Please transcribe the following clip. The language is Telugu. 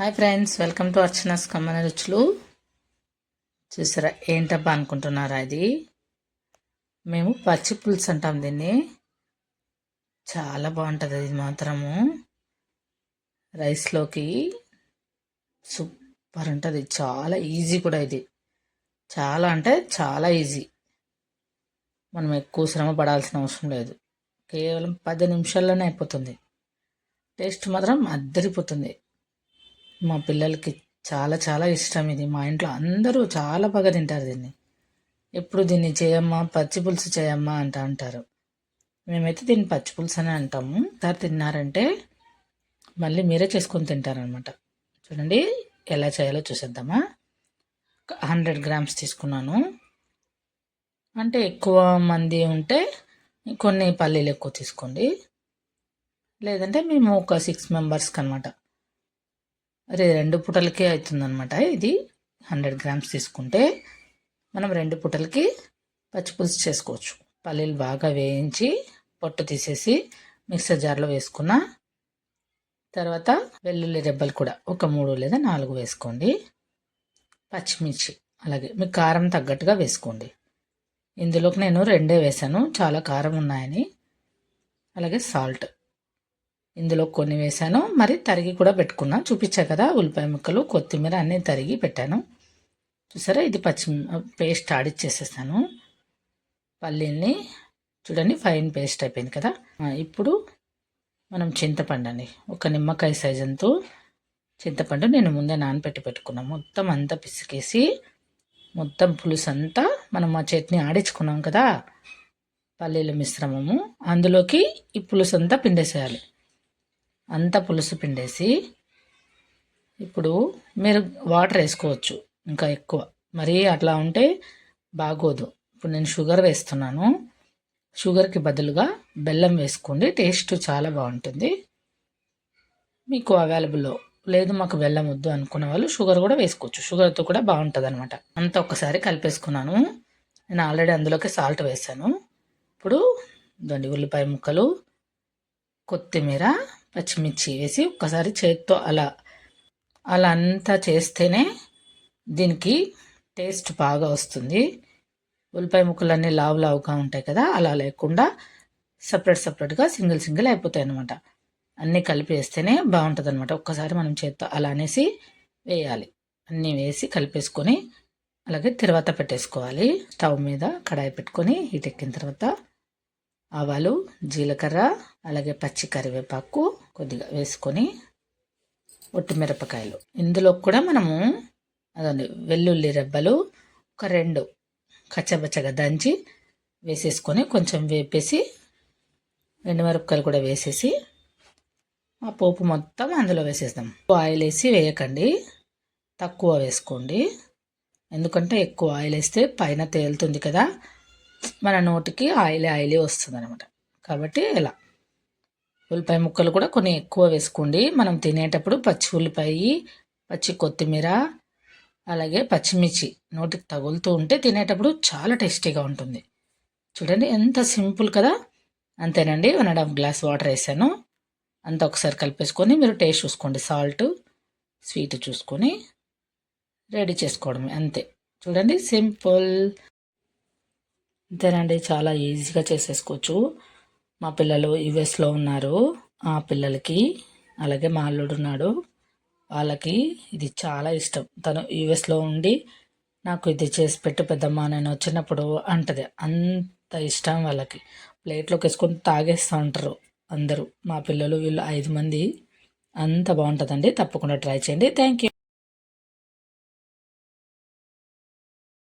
Hi friends welcome to Archana's కమ్మన రుచులు. చూసారా ఏంటబ్బా అనుకుంటున్నారా ఇది? మేము పచ్చి పులుసు అంటాం దీన్ని. చాలా బాగుంటుంది ఇది మాత్రము. రైస్లోకి సూపర్ ఉంటుంది. చాలా ఈజీ కూడా ఇది. చాలా అంటే చాలా ఈజీ. మనం ఎక్కువ శ్రమ పడాల్సిన అవసరం లేదు. కేవలం పది నిమిషాల్లోనే అయిపోతుంది. టేస్ట్ మాత్రం అద్దరిపోతుంది. మా పిల్లలకి చాలా చాలా ఇష్టం ఇది. మా ఇంట్లో అందరూ చాలా బాగా తింటారు దీన్ని. ఎప్పుడు దీన్ని చేయమ్మా పచ్చి పులుసు చేయమ్మా అంట అంటారు. మేమైతే దీన్ని పచ్చి పులుసు అని అంటాము. సార్ తిన్నారంటే మళ్ళీ మీరే చేసుకొని తింటారనమాట చూడండి ఎలా చేయాలో చూసేద్దామా. హండ్రెడ్ గ్రామ్స్ తీసుకున్నాను. అంటే ఎక్కువ మంది ఉంటే కొన్ని పల్లీలు ఎక్కువ తీసుకోండి. లేదంటే మేము ఒక సిక్స్ మెంబర్స్కి అనమాట రెండు పుటలకే అవుతుందన్నమాట. ఇది హండ్రెడ్ గ్రామ్స్ తీసుకుంటే మనం రెండు పుటలకి పచ్చిపులుసు చేసుకోవచ్చు. పల్లీలు బాగా వేయించి పొట్టు తీసేసి మిక్సర్ జార్లో వేసుకున్న తర్వాత వెల్లుల్లి రెబ్బలు కూడా ఒక మూడు లేదా నాలుగు వేసుకోండి. పచ్చిమిర్చి అలాగే మీకు కారం తగ్గట్టుగా వేసుకోండి. ఇందులోకి నేను రెండే వేసాను చాలా కారం ఉన్నాయని. అలాగే సాల్ట్. ఇందులో కొన్ని వేసాను మరి తరిగి కూడా పెట్టుకున్నాను చూపించా కదా ఉల్లిపాయ ముక్కలు కొత్తిమీర అన్నీ తరిగి పెట్టాను. చూసారా? ఇది పచ్చి పేస్ట్ ఆడిచ్చేసేసాను పల్లీల్ని చూడండి ఫైన్ పేస్ట్ అయిపోయింది కదా. ఇప్పుడు మనం చింతపండు అండి. ఒక నిమ్మకాయ సైజ్ అంతా చింతపండు నేను ముందే నానపెట్టి పెట్టుకున్నాను మొత్తం అంతా పిసికేసి మొత్తం పులుసు అంతా మనం ఆ చట్నీ ఆడించుకున్నాం కదా పల్లీల మిశ్రమము. అందులోకి ఈ పులుసు అంతా పిండేసేయాలి. అంత పులుసు పిండేసి ఇప్పుడు మీరు వాటర్ వేసుకోవచ్చు ఇంకా ఎక్కువ. మరీ అట్లా ఉంటే బాగోదు. ఇప్పుడు నేను షుగర్ వేస్తున్నాను. షుగర్కి బదులుగా బెల్లం వేసుకోండి. టేస్ట్ చాలా బాగుంటుంది. మీకు అవైలబుల్లో. లేదు మాకు బెల్లం వద్దు అనుకున్న వాళ్ళు షుగర్ కూడా వేసుకోవచ్చు. షుగర్తో కూడా బాగుంటుంది అనమాట అంత ఒక్కసారి కలిపేసుకున్నాను. నేను ఆల్రెడీ అందులోకి సాల్ట్ వేసాను. ఇప్పుడు దండి ఉల్లిపాయ ముక్కలు కొత్తిమీర పచ్చిమిర్చి వేసి ఒక్కసారి చేత్తో అలా అలా అంతా చేస్తేనే దీనికి టేస్ట్ బాగా వస్తుంది. ఉల్లిపాయ ముక్కలన్నీ లావు లావుగా ఉంటాయి కదా అలా లేకుండా సపరేట్ సపరేట్గా సింగిల్ సింగిల్ అయిపోతాయి అనమాట అన్నీ కలిపి వేస్తేనే బాగుంటుంది అనమాట ఒక్కసారి మనం చేత్తో అలా అనేసి వేయాలి. అన్నీ వేసి కలిపేసుకొని అలాగే తర్వాత పెట్టేసుకోవాలి. స్టవ్ మీద కడాయి పెట్టుకొని హీట్ ఎక్కిన తర్వాత ఆవాలు జీలకర్ర అలాగే పచ్చి కరివేపాకు కొద్దిగా వేసుకొని ఒట్టి మిరపకాయలు. ఇందులో కూడా మనము అదండి వెల్లుల్లి రెబ్బలు ఒక రెండు కచ్చబచ్చగా దంచి వేసేసుకొని కొంచెం వేపేసి మిరపకాయలు కూడా వేసేసి ఆ పోపు మొత్తం అందులో వేసేస్తాం. ఆయిల్ వేసి వేయకండి తక్కువ వేసుకోండి. ఎందుకంటే ఎక్కువ ఆయిల్ వేస్తే పైన తేలుతుంది కదా మన నోటికి ఆయిల్ ఆయిలే వస్తుంది అనమాట కాబట్టి ఇలా. ఉల్లిపాయ ముక్కలు కూడా కొన్ని ఎక్కువ వేసుకోండి. మనం తినేటప్పుడు పచ్చి ఉల్లిపాయ పచ్చి కొత్తిమీర అలాగే పచ్చిమిర్చి నోటికి తగులుతూ ఉంటే తినేటప్పుడు చాలా టేస్టీగా ఉంటుంది. చూడండి ఎంత సింపుల్ కదా. అంతేనండి one and half glass water వేసాను. అంత ఒకసారి కలిపేసుకొని మీరు టేస్ట్ చూసుకోండి. సాల్ట్ స్వీట్ చూసుకొని రెడీ చేసుకోవడమే అంతే. చూడండి సింపుల్. అంతేనండి చాలా ఈజీగా చేసేసుకోవచ్చు. మా పిల్లలు యుఎస్లో ఉన్నారు. ఆ పిల్లలకి అలాగే మా అల్లుడు ఉన్నాడు. వాళ్ళకి ఇది చాలా ఇష్టం. తను యుఎస్లో ఉండి నాకు ఇది చేసి పెట్టు పెద్దమ్మ నేను వచ్చినప్పుడు అంటది. అంత ఇష్టం వాళ్ళకి. ప్లేట్లోకి వేసుకొని తాగేస్తూ ఉంటారు అందరూ. మా పిల్లలు వీళ్ళు ఐదు మంది. అంత బాగుంటుందండి. తప్పకుండా ట్రై చేయండి. Thank you